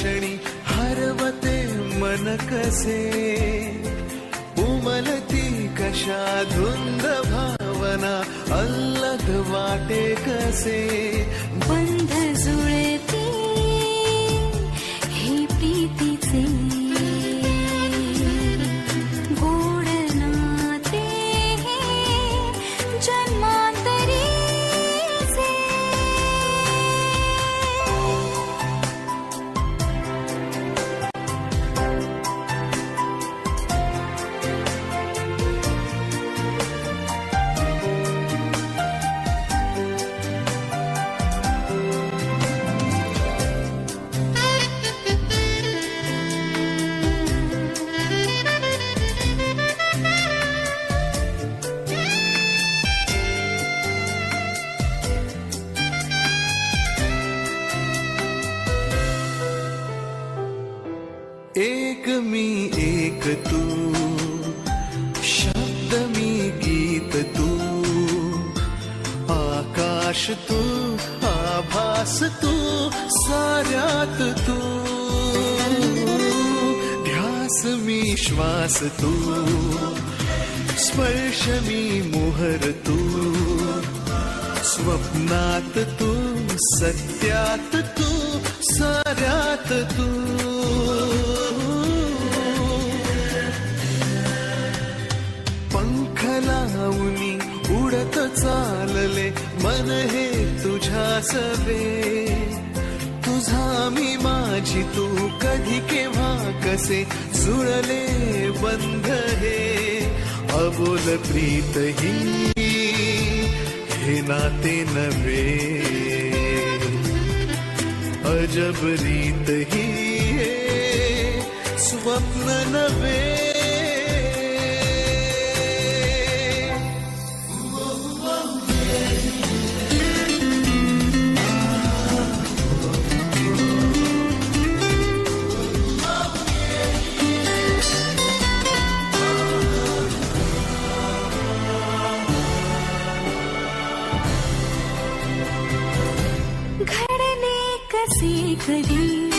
क्षणी हरवते मन कसे? उमलती कशा धुंद भावना अल्लद वाटे कसे? बंध एक मी एक तू. शब्द मी गीत तू. आकाश तू आभास तू साऱ्यात तू. ध्यास मी श्वास तू. स्पर्श मी मोहर तू. स्वप्नात तू सत्यात तू साऱ्यात तू. चालले मन हे तुझ्या सवे तुझा मी माझी, तू कधी केव्हा कसे? जुळले बंध हे। अबोल प्रीत ही, हे नाते नवे अजब रीत ही, स्वप्न नव्हे। crédit.